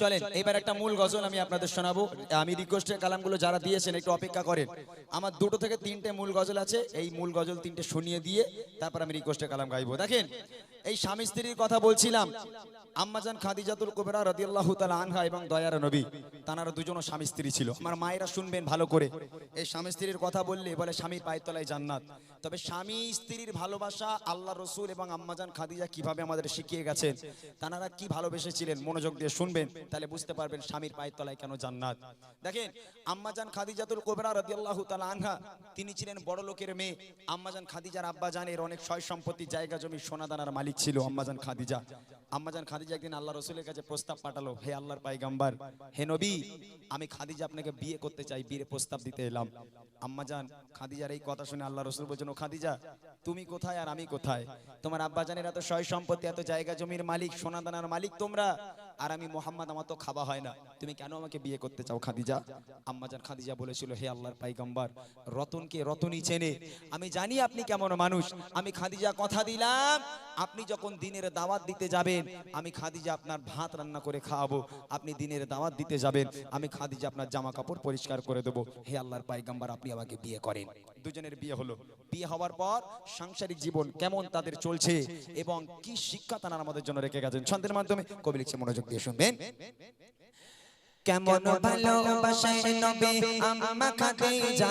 চলেন, এবার একটা মূল গজল আমি আপনাদের শোনাবো। আমি রিকোয়েস্টের কালামগুলো যারা দিয়েছেন, একটু অপেক্ষা করেন। আমার দুটো থেকে তিনটে মূল গজল আছে, এই মূল গজল তিনটে শুনিয়ে দিয়ে তারপর আমি রিকোয়েস্টের কালাম গাইবো। দেখেন এই স্বামী স্ত্রীর কথা বলছিলাম। আম্মাজান খাদিজাতুল কুবরা রাদিয়াল্লাহু তাআলা আনহা এবং দয়ার নবী, তানারা দুজনও স্বামী স্ত্রী ছিল। আমার মায়েরা শুনবেন ভালো করে। এই স্বামী স্ত্রীর কথা বললে বলে, স্বামী পায়ের তলায় জান্নাত। তবে স্বামী স্ত্রীর ভালোবাসা আল্লাহ রসুল এবং আম্মাজান খাদিজা কীভাবে আমাদের শিখিয়ে গেছেন, তানারা কি ভালোবেসেছিলেন মনোযোগ দিয়ে শুনবেন, তাহলে বুঝতে পারবেন স্বামীর পায়ের তলায় কেন জান্নাত। দেখেন, আম্মাজান খাদিজাতুল কোবরা রাদিয়াল্লাহু তাআলা আনহা, তিনি ছিলেন বড় লোকের মেয়ে। আম্মাজান খাদিজার আব্বা জানের অনেক সয় সম্পত্তি জায়গা জমি সোনা দানার মালিক। ছিল আম্মাজান খাদিজা। আম্মাজান খাদিজা একদিন আল্লাহ রসুলের কাছে প্রস্তাব পাঠালো, হে আল্লাহর পাইগাম্বার হে নবী, আমি খাদিজা আপনাকে বিয়ে করতে চাই, বিয়ের প্রস্তাব দিতে এলাম। আম্মাজান খাদিজার এই কথা শুনে আল্লাহ রসুল বলছেন, ও খাদিজা, তুমি কোথায় আর আমি কোথায়? তোমার আব্বাজানের এত সয় সম্পত্তি, এত জায়গা জমির মালিক, সোনাদানার মালিক তোমরা। আর আমি মোহাম্মদ, আমার তো খাওয়া হয় না। তুমি কেন আমাকে বিয়ে করতে চাও, খাদিজা? আম্মাজান খাদিজা বলেছিল, হে আল্লাহর পাইগাম্বার, রতনকে রতনই চেনে। আমি জানি আপনি কেমন মানুষ। আমি খাদিজা কথা দিলাম, আপনি যখন দিনের দাওয়াত দিতে যাবেন, আমি খাদিজা আপনার ভাত রান্না করে খাওয়াবো। আপনি দিনের দাওয়াত দিতে যাবেন, আমি খাদিজা আপনার জামা কাপড় পরিষ্কার করে দেবো। হে আল্লাহর পাইগাম্বার, আপনি আমাকে বিয়ে করেন। দুজনের বিয়ে হলো। বিয়ে হওয়ার পর সাংসারিক জীবন কেমন তাদের চলছে এবং কি শিক্ষা তারা আমাদের জন্য রেখে গেছেন। ছন্দের মাধ্যমে কবি লিখছে মনোযোগ দিয়ে শুনবেন। কেমন ভালোবাসায় নবী আম্মা খাদিজা?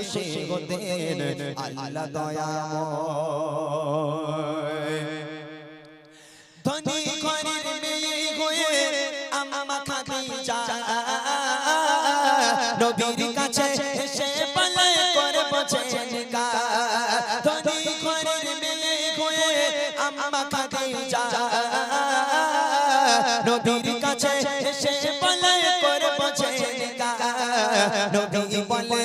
খুশি হতে আল্লাহ দয়াময় ধনী ঘরের মেয়ে হয়ে আম্মা খাদিজা নবীর কাছে এসে বলে করে বসে নিকা। ধনী ঘরের মেয়ে হয়ে আম্মা খাদিজা নবীর কাছে এসে বলে করে বসে নিকা।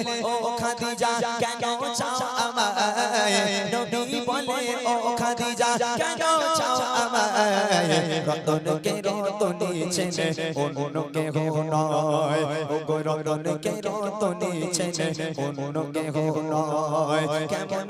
বলে, ও খাদিজা, কেন চাও আমায়? নবী বলে, ও খাদিজা, কেন চাও আমায়? রতন কে রতন ছেনে অন্য কে হো নয়। ও গো রতন কে রতন ছেনে অন্য কে হো নয়। কেমন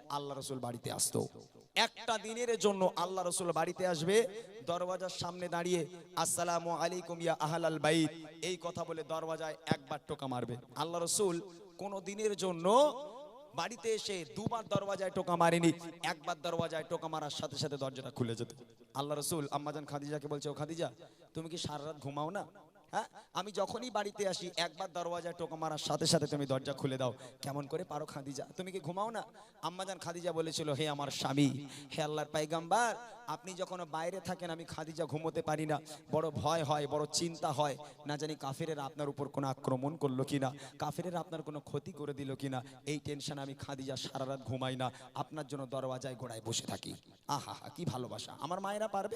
আল্লাহ রসুল বাড়িতে আসতো। একটা দিনের জন্য আল্লাহ রসুল বাড়িতে আসবে, দরওয়াজার সামনে দাঁড়িয়ে, আসসালামু আলাইকুম ইয়া আহলাল বাইত। এই কথা বলে দরওয়াজায় একবার টোকা মারবে। আল্লাহ রসুল কোনো দিনের জন্য বাড়িতে এসে দুবার দরওয়াজায় টোকা মারেনি, একবার দরওয়াজায় টোকা মারার সাথে সাথে দরজাটা খুলে যেত। আল্লাহ রসুল, আম্মাজান খাদিজাকে বলছে, ও খাদিজা, তুমি কি সারা রাত ঘুমাও না? হ্যাঁ? আমি যখনই বাড়িতে আসি, একবার দরওয়াজায় টোকা মারার সাথে সাথে তুমি দরজা খুলে দাও। কেমন করে পারো খাদিজা? তুমি কি ঘুমাও না? আম্মাজান খাদিজা বলেছিল, হে আমার স্বামী, হে আল্লাহর পাইগাম্বার, আপনি যখন বাইরে থাকেন, আমি খাদিজা ঘুমোতে পারি না। বড় ভয় হয়, বড় চিন্তা হয়। না জানি কাফেরেরা আপনার উপর কোনো আক্রমণ করল কিনা, কাফেরেরা আপনার কোনো ক্ষতি করে দিল কিনা। এই টেনশন আমি খাদিজা সারা রাত ঘুমাই না। আপনার জন্য দরওয়াজায় গোড়ায় বসে থাকি। আহা হা, কি ভালোবাসা। আমার মায়েরা পারবে?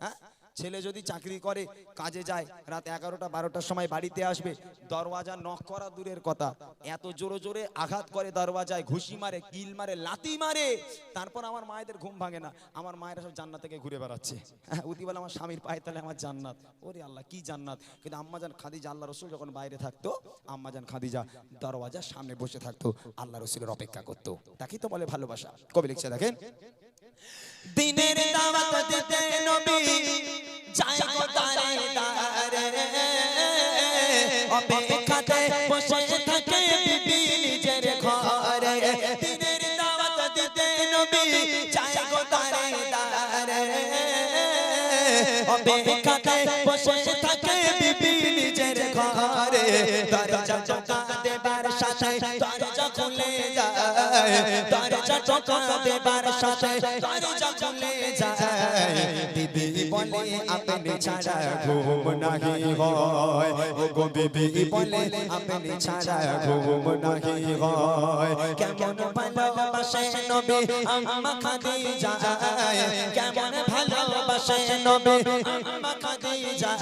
হ্যাঁ? ছেলে যদি চাকরি করে, কাজে যায়, রাত এগারোটা, বারোটার সময় বাড়িতে আসবে, দরওয়াজা নখ করা দূরের কথা। এত জোরে জোরে আঘাত করে দরওয়াজায় ঘুষি মারে, কিল মারে লাতি মারে। তারপর আমার মায়েদের ঘুম ভাঙে না। আমার মায়েরা সব জান্নাত থেকে ঘুরে বেড়াচ্ছে। হ্যাঁ উতি বলে আমার স্বামীর পায়ে তাহলে আমার জান্নাত। ওরে আল্লাহ, কি জান্নাত। কিন্তু আম্মাজান খাদিজা, আল্লাহ রসুল যখন বাইরে থাকতো আম্মাজান খাদিজা দরওয়াজার সামনে বসে থাকতো, আল্লাহ রসুলের অপেক্ষা করতো। তাকেই তো বলে ভালোবাসা। কবি লিখছে, দেখেন, দিনের দাওয়াত দিতে নবী যায় গো দারে অপেক্ষাতে বসে থাকে বিবি নিজের ঘরে দিনের দাওয়াত দিতে নবী যায় গো দারে অপেক্ষাতে বসে থাকে বিবি নিজের ঘরে দরজা টোকা দেবার সাথে খুলে যায়। দরজা টোকা দেবার সাথে, দরজা খুলে যায়। বিবি বলে, আপনি ছাড়া ঘুম নাহি হয়। ও গো বিবি বলে, আপনি ছাড়া ঘুম নাহি হয়। কেমন ভালোবাসে নবী, আম্মা খাদিজা। কেমন নবী খাদিজা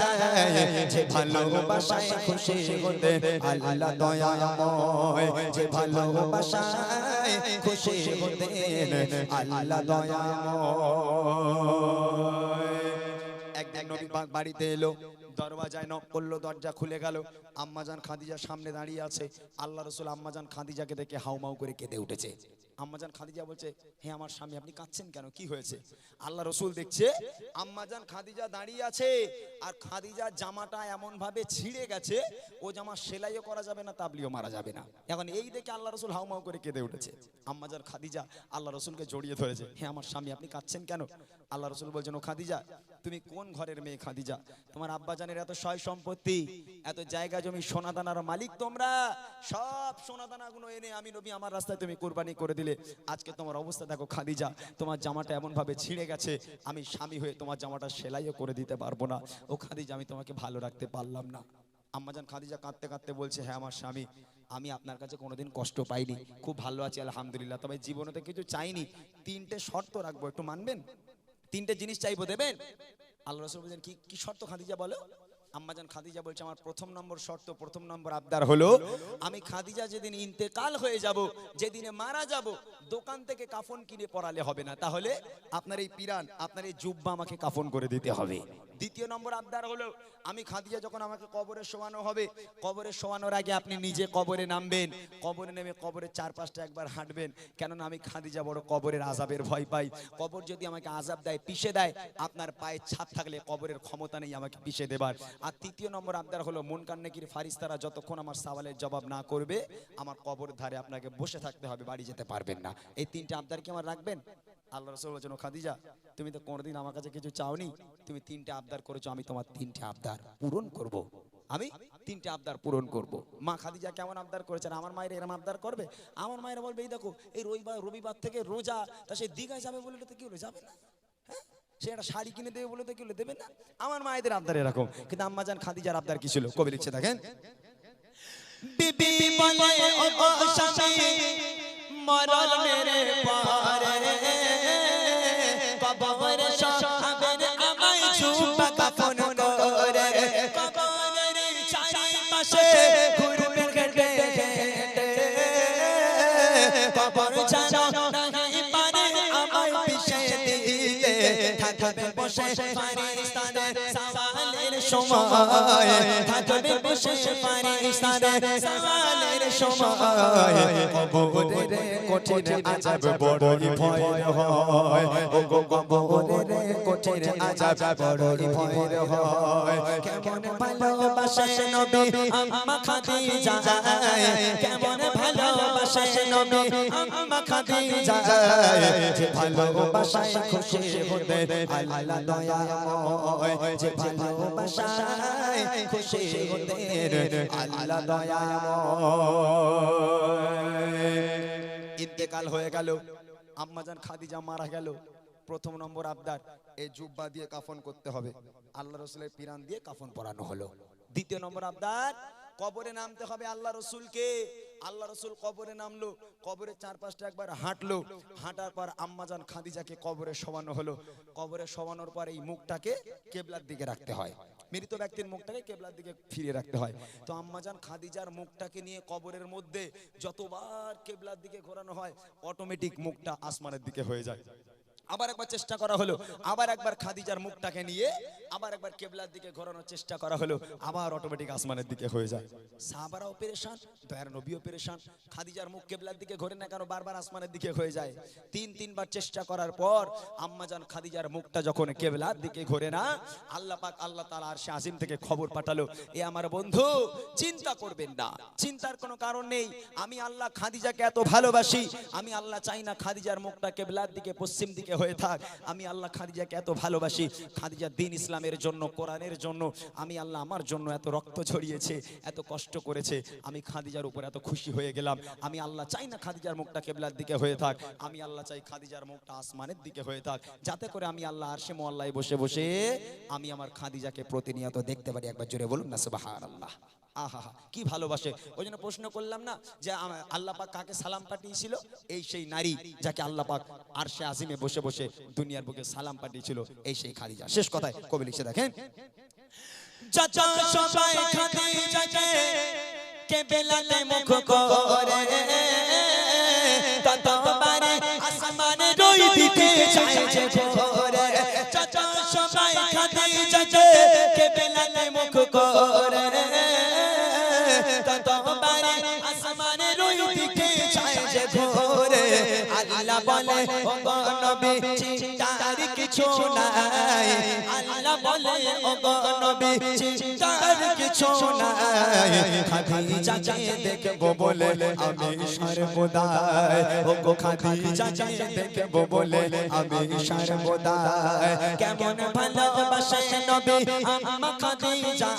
যে ভালোবাসায় খুশি হতে আল্লাহ দয়াময়, যে ভালোবাসায় খুশি হতে আল্লাহ দয়াময়। একদিন নবী পাক বাড়িতে এলো, দরওয়াজায় নক করল, দরজা খুলে গেল। আম্মাজান খাদিজা সামনে দাঁড়িয়ে আছে। আল্লাহ রসুল আম্মাজান খাদিজাকে দেখে হাউমাউ করে কেঁদে উঠেছে। আম্মাজান খাদিজা বলছে, হে আমার স্বামী, আপনি কাঁদছেন কেন? কি হয়েছে? আল্লাহ রসুল দেখছে, আম্মাজান খাদিজা দাঁড়িয়ে আছে, আর জামাটা ছিঁড়ে গেছে, ও জামা সেলাইও করা যাবে না, তাবলিও মারা যাবে না। এখন এই দেখে আল্লাহ রসুল হাউমাউ করে কেঁদে উঠেছে। খাদিজা আল্লাহ রসুলকে জড়িয়ে ধরেছে আমার স্বামী, আপনি কাঁদছেন কেন? আল্লাহ রসুল বলছেন, ও খাদিজা, তুমি কোন ঘরের মেয়ে খাদিজা? তোমার আব্বাজানের এত সয় সম্পত্তি, এত জায়গা জমি, সোনাদানার মালিক তোমরা, সব সোনাদানাগুলো এনে আমি নবী, আমার রাস্তায় তুমি কোরবানি করে দিলে। আজকে তোমার অবস্থা দেখো খাদিজা, তোমার জামাটা এমন ভাবে ছিঁড়ে গেছে, আমি স্বামী হয়ে তোমার জামাটা সেলাইও করে দিতে পারব না। ও খাদিজা, আমি তোমাকে ভালো রাখতে পারলাম না। আম্মাজান খাদিজা কাঁদতে কাঁদতে বলছে হ্যাঁ আমার স্বামী, আমি আপনার কাছে কোনোদিন কষ্ট পাইনি। খুব ভালো আছি, আলহামদুলিল্লাহ। তবে জীবনেতে কিছু চাইনি। তিনটে শর্ত রাখব, একটু মানবেন? তিনটে জিনিস চাইব, দেবেন? আল্লাহ রসুল বলছেন, কি কি শর্ত খাদিজা বলো? আম্মাজান খাদিজা বলছে, আমার প্রথম নম্বর শর্ত, প্রথম নম্বর আবদার হলো, আমি খাদিজা যেদিন ইন্তেকাল হয়ে যাব, যেদিনে মারা যাব, দোকান থেকে কাফন কিনে পরালে হবে না। তাহলে আপনার এই পিরান, আপনার এই জুব্বা আমাকে কাফন করে দিতে হবে। দ্বিতীয় নম্বর আবদার হলো, আমি খাদিজা যখন আমাকে কবরে শোয়ানো হবে, কবরে শোয়ানোর আগে আপনি নিজে কবরে নামবেন, কবরে নেমে কবরের চারপাশটা একবার হাঁটবেন। কেননা আমি খাদিজা বড় কবরের আজাবের ভয় পাই। কবর যদি আমাকে আজাব দেয়, পিষে দেয়, আপনার পায়ে ছাপ থাকলে কবরের ক্ষমতা নেই আমাকে পিষে দেবার। আর তৃতীয় নম্বর আবদার হলো মন কান্নাকির ফারিস্তারা যতক্ষণ আমার সওয়ালের জবাব না করবে, আমার কবর ধারে আপনাকে বসে থাকতে হবে, বাড়ি যেতে পারবেন না। এই তিনটে আবদার কি আমার রাখবেন? আল্লাহ রসুল বলছেন খাদিজা, তুমি তো কোনোদিন আমার কাছে কিছু চাওনি। তুমি তিনটে আবদার করেছ, আমি তোমার তিনটে আবদার পূরণ করব। আমি তিনটে আবদার পূরণ করব। মা খাদিজা কেমন আবদার করেছেন? আমার মায়ের এরম আবদার করবে? আমার মায়েরা বলবে, এই দেখো, এই রবিবার রবিবার থেকে রোজা, তা সে দীঘায় যাবে বলে তো কি হলো? যাবে না। হ্যাঁ? সে একটা শাড়ি কিনে দেবে বলে তো কি হলো? দেবে না। আমার মায়েদের আবদার এরকম। কিন্তু আম্মাজান খাদিজার আবদার কি ছিল? কবি লিখছে, দেখেন। মরণ মেরে পরে কবর জানো নাই পারে আমায় পিছে দিতে থাকবে বসে ফারিস্তানে সওয়ালের সময়। থাকবে বসে ফারিস্তানে সওয়ালের সময়। কবরের কঠিন আযাব বড়ই ভয় হয়। ও গো কবরের কঠিন আযাব বড়ই ভয় হয়। কেমন ভালোবাসে নবী, আম্মা খাদিজা। কেমন ভালোবাসে নবী আম্মা খাদিজা যে ভালোবাসায় খুশি হতে আল্লাহ দয়াময় যে ভালোবাসায় খুশি হতে আল্লাহ দয়াময় ইন্তেকাল হয়ে গেল আম্মাজান খাদিজা মারা গেল প্রথম নম্বর আবদার এই জুব্বা দিয়ে কাফন করতে হবে আল্লাহ রসুলের পিরান দিয়ে কাফন পরানো হলো দ্বিতীয় নম্বর আবদার কবরে নামতে হবে আল্লাহ রসুলকে। আল্লাহ রসুল কবরে নামলো কবরের চারপাশটা একবার হাঁটলো। হাঁটার পর আম্মাজান খাদিজাকে কবরে শোয়ানো হলো। কবরে শোয়ানোর পর এই মুখটাকে কেবলার দিকে রাখতে হয়। মৃত ব্যক্তির মুখটাকে কেবলার দিকে ফিরিয়ে রাখতে হয়। তো আম্মাজান খাদিজার মুখটাকে নিয়ে কবরের মধ্যে যতবার কেবলার দিকে ঘোরানো হয় অটোমেটিক মুখটা আসমানের দিকে হয়ে যায়। আবার একবার চেষ্টা করা হলো। আবার একবার খাদিজার মুখটাকে নিয়ে, আবার একবার কেবলার দিকে ঘোরানোর চেষ্টা করা হলো। আবার অটোমেটিক আসমানের দিকে হয়ে যায়। সাহাবারাও পেরেশান, দয়ার নবীও পেরেশান। খাদিজার মুখ কেবলার দিকে ঘোরে না কেন, বারবার আসমানের দিকে হয়ে যায়। তিন, তিনবার চেষ্টা করার পর আম্মাজান খাদিজার মুখটা যখন কেবলার দিকে ঘোরে না, আল্লাহ পাক আল্লাহ তাআলা আর সে আজিম থেকে খবর পাঠালো, এ আমার বন্ধু, চিন্তা করবেন না, চিন্তার কোনো কারণ নেই। আমি আল্লাহ খাদিজাকে এত ভালোবাসি, আমি আল্লাহ চাই না খাদিজার মুখটা কেবলার দিকে, পশ্চিম দিকে দিকে হয়ে থাক। আমি আল্লাহ খাদিজাকে এত ভালোবাসি। খাদিজা দিন ইসলামের জন্য, কোরআনের জন্য। আমি আল্লাহ আমার জন্য এত রক্ত ঝরিয়েছে, এত কষ্ট করেছে। আমি খাদিজার উপর এত খুশি হয়ে গেলাম। আমি আল্লাহ চাই না খাদিজার মুখটা কেবলার দিকে হয়ে থাক। আমি আল্লাহ চাই খাদিজার মুখটা আসমানের দিকে হয়ে থাক। যাতে করে আমি আল্লাহ আরশে মোয়াল্লায় বসে বসে আমি আমার খাদিজাকে প্রতিনিয়ত দেখতে পারি। একবার জোরে বলুন না, সুবহানাল্লাহ। আহা, কি ভালোবাসে। ওই জন্য প্রশ্ন করলাম না যে আল্লাহ পাক কাকে সালাম পাঠিয়েছিল? এই সেই নারী যাকে আল্লাহ পাক আরশে আজিমে বসে বসে দুনিয়ার বুকে সালাম পাঠিয়েছিল, এই সেই খাদিজা। শেষ কথায় কবি লিখে দেখেন। চাচা সবাই খাদিজাকে কে বেলাতে মুখ করে। বলে ও গো নবী, চিন্তার কিছু নাই। আল্লাহ বলে ও গো নবী, চিন্তার কিছু নাই। খাদিজাকে দেখব বলে আমি সর্বদাই। ও গো খাদিজাকে দেখব বলে আমি সর্বদাই। কেমন ভালোবাসে নবী আম্মা খাদিজা।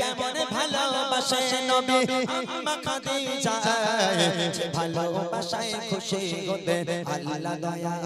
কেমন ভালোবাসে নবী আম্মা খাদিজা। ভালোবাসায় খুশি হতে আল্লাহ